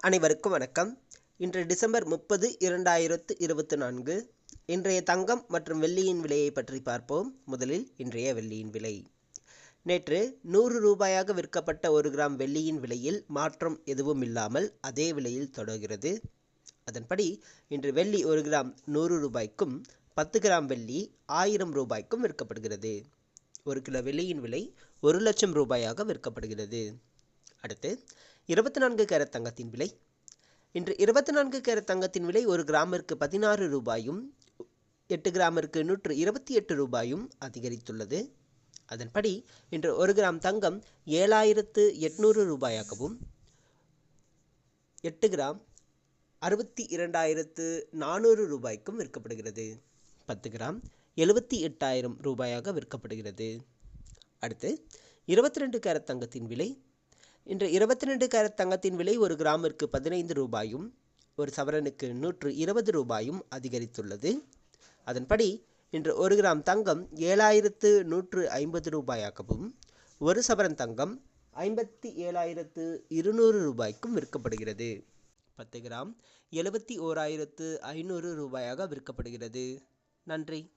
அனைவருக்கும் வணக்கம். இன்று டிசம்பர் முப்பது இரண்டாயிரத்து இருபத்தி நான்கு. இன்றைய தங்கம் மற்றும் வெள்ளியின் விலையை பற்றி பார்ப்போம். முதலில் இன்றைய வெள்ளியின் விலை. நேற்று நூறு ரூபாயாக விற்கப்பட்ட ஒரு கிராம் வெள்ளியின் விலையில் மாற்றம் எதுவும் இல்லாமல் அதே விலையில் தொடர்கிறது. அதன்படி இன்று வெள்ளி ஒரு கிராம் நூறு ரூபாய்க்கும் பத்து கிராம் வெள்ளி ஆயிரம் ரூபாய்க்கும் விற்கப்படுகிறது. ஒரு கிலோ வெள்ளியின் விலை ஒரு லட்சம் ரூபாயாக விற்கப்படுகிறது. அடுத்து இருபத்தி நான்கு கேரட் தங்கத்தின் விலை. இன்று இருபத்தி நான்கு கேரட் தங்கத்தின் விலை ஒரு கிராமிற்கு பதினாறு ரூபாயும் எட்டு கிராமிற்கு நூற்று இருபத்தி எட்டு ரூபாயும் அதிகரித்துள்ளது. அதன்படி இன்று ஒரு கிராம் தங்கம் ஏழாயிரத்து எட்நூறு ரூபாயாகவும் எட்டு கிராம் அறுபத்தி இரண்டாயிரத்து நானூறு ரூபாய்க்கும் விற்கப்படுகிறது. பத்து கிராம் எழுபத்தி எட்டாயிரம் ரூபாயாக விற்கப்படுகிறது. அடுத்து இருபத்தி ரெண்டு கேரட் தங்கத்தின் விலை இன்று இருபத்தி ரெண்டு கேரட் தங்கத்தின் விலை ஒரு கிராமிற்கு பதினைந்து ரூபாயும் ஒரு சவரனுக்கு நூற்று இருபது ரூபாயும் அதிகரித்துள்ளது. அதன்படி இன்று ஒரு கிராம் தங்கம் ஏழாயிரத்து நூற்று ஐம்பது ரூபாயாகவும் ஒரு சவரன் தங்கம் ஐம்பத்தி ஏழாயிரத்து இருநூறு ரூபாய்க்கும் விற்கப்படுகிறது. பத்து கிராம் எழுபத்தி ஓராயிரத்து ஐநூறு ரூபாயாக விற்கப்படுகிறது. நன்றி.